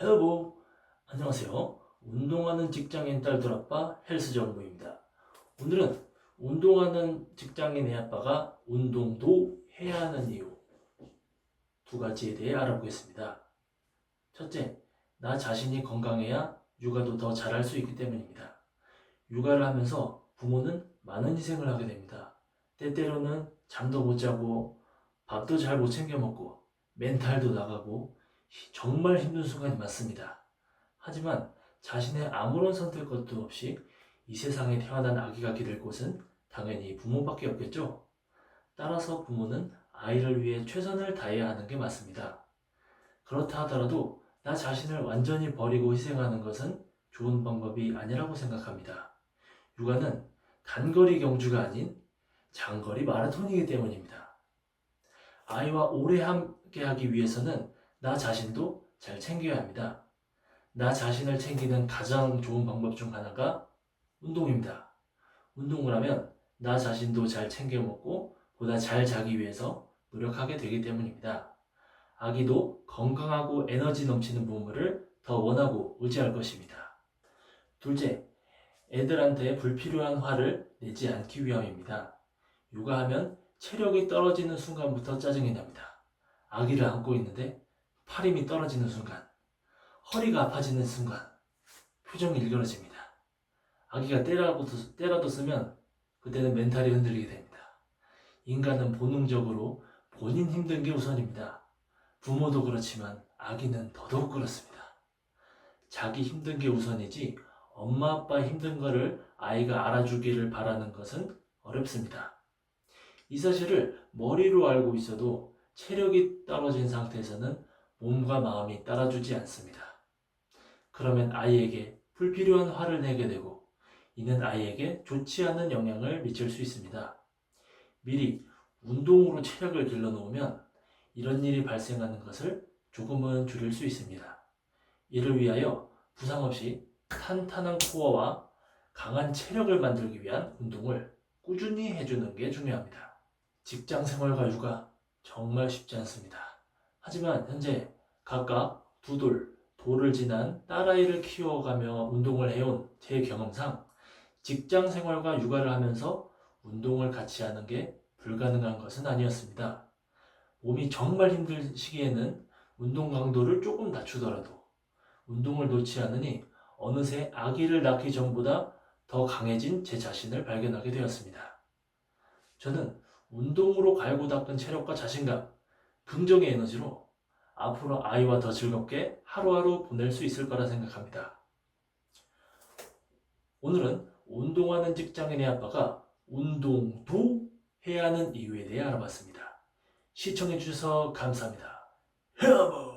헬로 안녕하세요. 운동하는 직장인 딸들 아빠 헬스 정보입니다. 오늘은 운동하는 직장인 애 아빠가 운동도 해야 하는 이유 두 가지에 대해 알아보겠습니다. 첫째, 나 자신이 건강해야 육아도 더 잘할 수 있기 때문입니다. 육아를 하면서 부모는 많은 희생을 하게 됩니다. 때때로는 잠도 못 자고 밥도 잘 못 챙겨 먹고 멘탈도 나가고 정말 힘든 순간이 많습니다. 하지만 자신의 아무런 선택권도 없이 이 세상에 태어난 아기가 기댈 곳은 당연히 부모밖에 없겠죠. 따라서 부모는 아이를 위해 최선을 다해야 하는 게 맞습니다. 그렇다 하더라도 나 자신을 완전히 버리고 희생하는 것은 좋은 방법이 아니라고 생각합니다. 육아는 단거리 경주가 아닌 장거리 마라톤이기 때문입니다. 아이와 오래 함께하기 위해서는 나 자신도 잘 챙겨야 합니다. 나 자신을 챙기는 가장 좋은 방법 중 하나가 운동입니다. 운동을 하면 나 자신도 잘 챙겨 먹고 보다 잘 자기 위해서 노력하게 되기 때문입니다. 아기도 건강하고 에너지 넘치는 부모를 더 원하고 의지할 것입니다. 둘째, 애들한테 불필요한 화를 내지 않기 위함입니다. 육아하면 체력이 떨어지는 순간부터 짜증이 납니다. 아기를 안고 있는데 팔 힘이 떨어지는 순간, 허리가 아파지는 순간, 표정이 일그러집니다. 아기가 때라도, 때라도 쓰면 그때는 멘탈이 흔들리게 됩니다. 인간은 본능적으로 본인 힘든 게 우선입니다. 부모도 그렇지만 아기는 더더욱 그렇습니다. 자기 힘든 게 우선이지 엄마 아빠 힘든 거를 아이가 알아주기를 바라는 것은 어렵습니다. 이 사실을 머리로 알고 있어도 체력이 떨어진 상태에서는 몸과 마음이 따라주지 않습니다. 그러면 아이에게 불필요한 화를 내게 되고 이는 아이에게 좋지 않은 영향을 미칠 수 있습니다. 미리 운동으로 체력을 길러놓으면 이런 일이 발생하는 것을 조금은 줄일 수 있습니다. 이를 위하여 부상 없이 탄탄한 코어와 강한 체력을 만들기 위한 운동을 꾸준히 해주는 게 중요합니다. 직장 생활과 육아 정말 쉽지 않습니다. 하지만 현재 각각 두 돌, 돌을 지난 딸아이를 키워가며 운동을 해온 제 경험상 직장 생활과 육아를 하면서 운동을 같이 하는 게 불가능한 것은 아니었습니다. 몸이 정말 힘들 시기에는 운동 강도를 조금 낮추더라도 운동을 놓지 않으니 어느새 아기를 낳기 전보다 더 강해진 제 자신을 발견하게 되었습니다. 저는 운동으로 갈고 닦은 체력과 자신감, 긍정의 에너지로 앞으로 아이와 더 즐겁게 하루하루 보낼 수 있을 거라 생각합니다. 오늘은 운동하는 직장인의 아빠가 운동도 해야 하는 이유에 대해 알아봤습니다. 시청해주셔서 감사합니다. 여보!